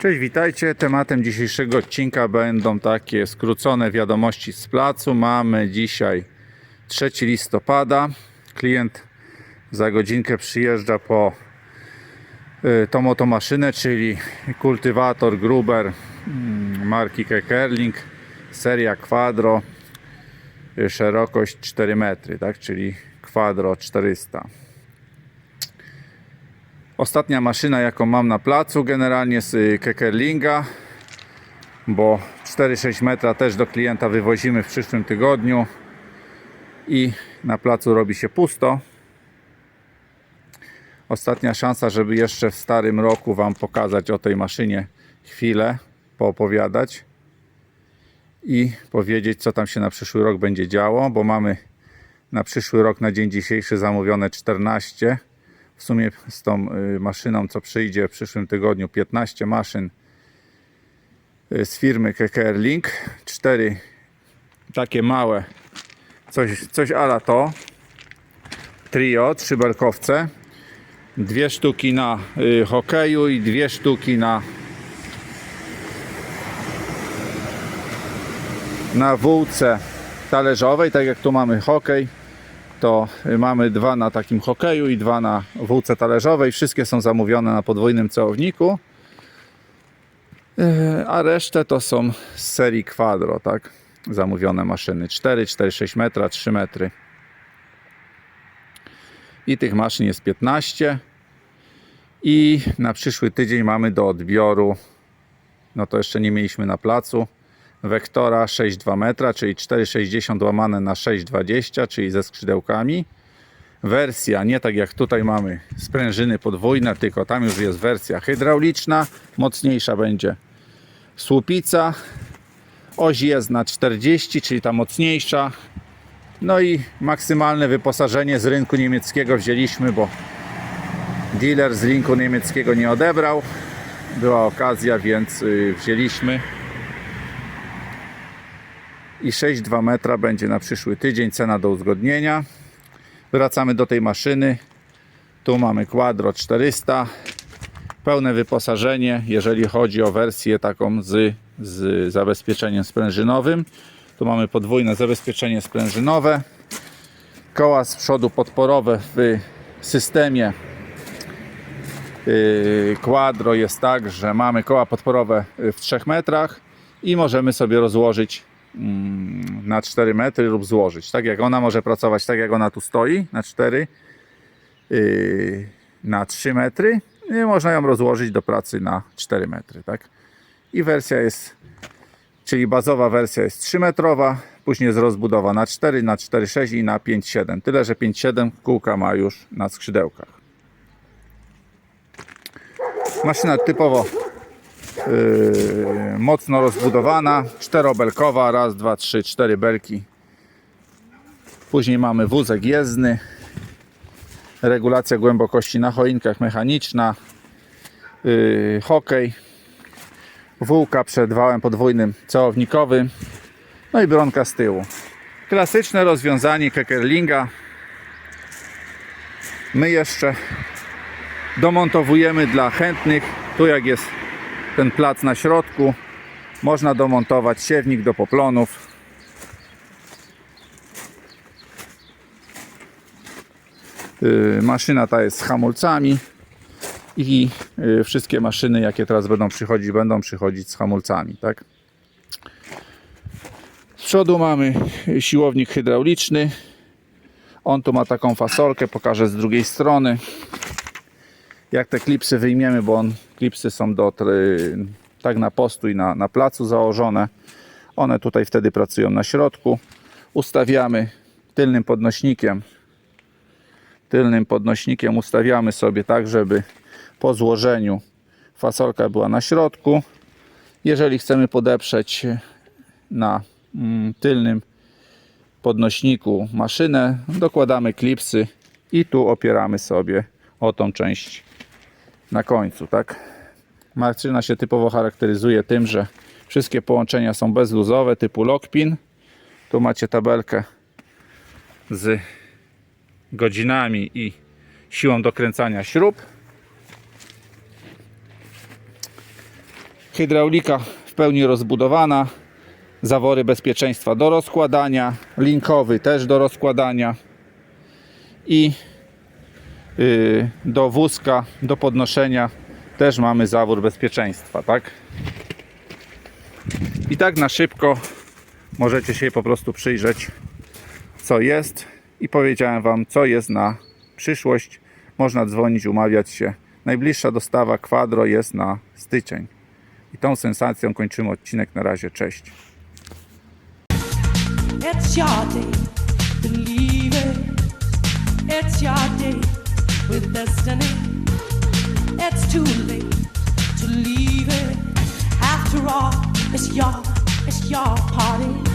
Cześć, witajcie. Tematem dzisiejszego odcinka będą takie skrócone wiadomości z placu. Mamy dzisiaj 3 listopada. Klient za godzinkę przyjeżdża po y, tą oto maszynę, czyli kultywator Gruber mm, marki Kekerling, seria Quadro, y, szerokość 4 metry, tak? czyli Quadro 400. Ostatnia maszyna, jaką mam na placu, generalnie z y, Kekerlinga, bo 4-6 metra też do klienta wywozimy w przyszłym tygodniu i na placu robi się pusto. Ostatnia szansa, żeby jeszcze w starym roku Wam pokazać o tej maszynie chwilę, poopowiadać i powiedzieć, co tam się na przyszły rok będzie działo, bo mamy na przyszły rok, na dzień dzisiejszy zamówione 14 w sumie z tą y, maszyną, co przyjdzie w przyszłym tygodniu, 15 maszyn y, z firmy KKR Link. Takie małe, coś, coś ala to. Trio, trzy belkowce. Dwie sztuki na y, hokeju i dwie sztuki na na wółce talerzowej, tak jak tu mamy hokej to mamy dwa na takim hokeju i dwa na wółce talerzowej. Wszystkie są zamówione na podwójnym cełowniku. Yy, A resztę to są z serii Quadro, tak? Zamówione maszyny 4, 4, 6 metra, 3 metry. I tych maszyn jest 15. I na przyszły tydzień mamy do odbioru, no to jeszcze nie mieliśmy na placu, wektora 6,2 metra, czyli 4,60 łamane na 6,20, czyli ze skrzydełkami. Wersja nie tak jak tutaj mamy sprężyny podwójne, tylko tam już jest wersja hydrauliczna, mocniejsza będzie słupica. Oś jest na 40, czyli ta mocniejsza. No i maksymalne wyposażenie z rynku niemieckiego wzięliśmy, bo dealer z rynku niemieckiego nie odebrał. Była okazja, więc y, wzięliśmy i 6,2 metra będzie na przyszły tydzień. Cena do uzgodnienia. Wracamy do tej maszyny. Tu mamy Quadro 400 pełne wyposażenie jeżeli chodzi o wersję taką z, z zabezpieczeniem sprężynowym. Tu mamy podwójne zabezpieczenie sprężynowe. Koła z przodu podporowe w systemie. Yy, Quadro jest tak, że mamy koła podporowe w 3 metrach i możemy sobie rozłożyć na 4 metry lub złożyć. Tak jak ona może pracować, tak jak ona tu stoi na 4, yy, na 3 metry i można ją rozłożyć do pracy na 4 metry. Tak? I wersja jest, czyli bazowa wersja jest 3 metrowa, później jest rozbudowa na 4, na 4,6 i na 5,7. Tyle, że 5,7 kółka ma już na skrzydełkach. Maszyna typowo yy, mocno rozbudowana, czterobelkowa, raz, dwa, trzy, cztery belki. Później mamy wózek jezdny, regulacja głębokości na choinkach mechaniczna, yy, hokej, wółka przed wałem podwójnym cełownikowym, no i bronka z tyłu. Klasyczne rozwiązanie Kekerlinga. My jeszcze domontowujemy dla chętnych. Tu jak jest ten plac na środku, można domontować siewnik do poplonów. Yy, Maszyna ta jest z hamulcami i yy, wszystkie maszyny jakie teraz będą przychodzić, będą przychodzić z hamulcami, tak? Z przodu mamy siłownik hydrauliczny. On tu ma taką fasolkę, pokażę z drugiej strony jak te klipsy wyjmiemy, bo on, klipsy są do tak na postój na, na placu założone. One tutaj wtedy pracują na środku. Ustawiamy tylnym podnośnikiem. Tylnym podnośnikiem ustawiamy sobie tak, żeby po złożeniu fasolka była na środku. Jeżeli chcemy podeprzeć na mm, tylnym podnośniku maszynę, dokładamy klipsy i tu opieramy sobie o tą część na końcu, tak? Maszyna się typowo charakteryzuje tym, że wszystkie połączenia są bezluzowe, typu lockpin. Tu macie tabelkę z godzinami i siłą dokręcania śrub. hydraulika w pełni rozbudowana. Zawory bezpieczeństwa do rozkładania. Linkowy też do rozkładania. I do wózka, do podnoszenia też mamy zawór bezpieczeństwa, tak? I tak na szybko możecie się po prostu przyjrzeć, co jest. I powiedziałem Wam, co jest na przyszłość. Można dzwonić, umawiać się. Najbliższa dostawa kwadro jest na styczeń. I tą sensacją kończymy odcinek. Na razie, cześć. It's your day, believe it. It's your day with destiny. It's too late to leave it. After all, it's your, it's your party.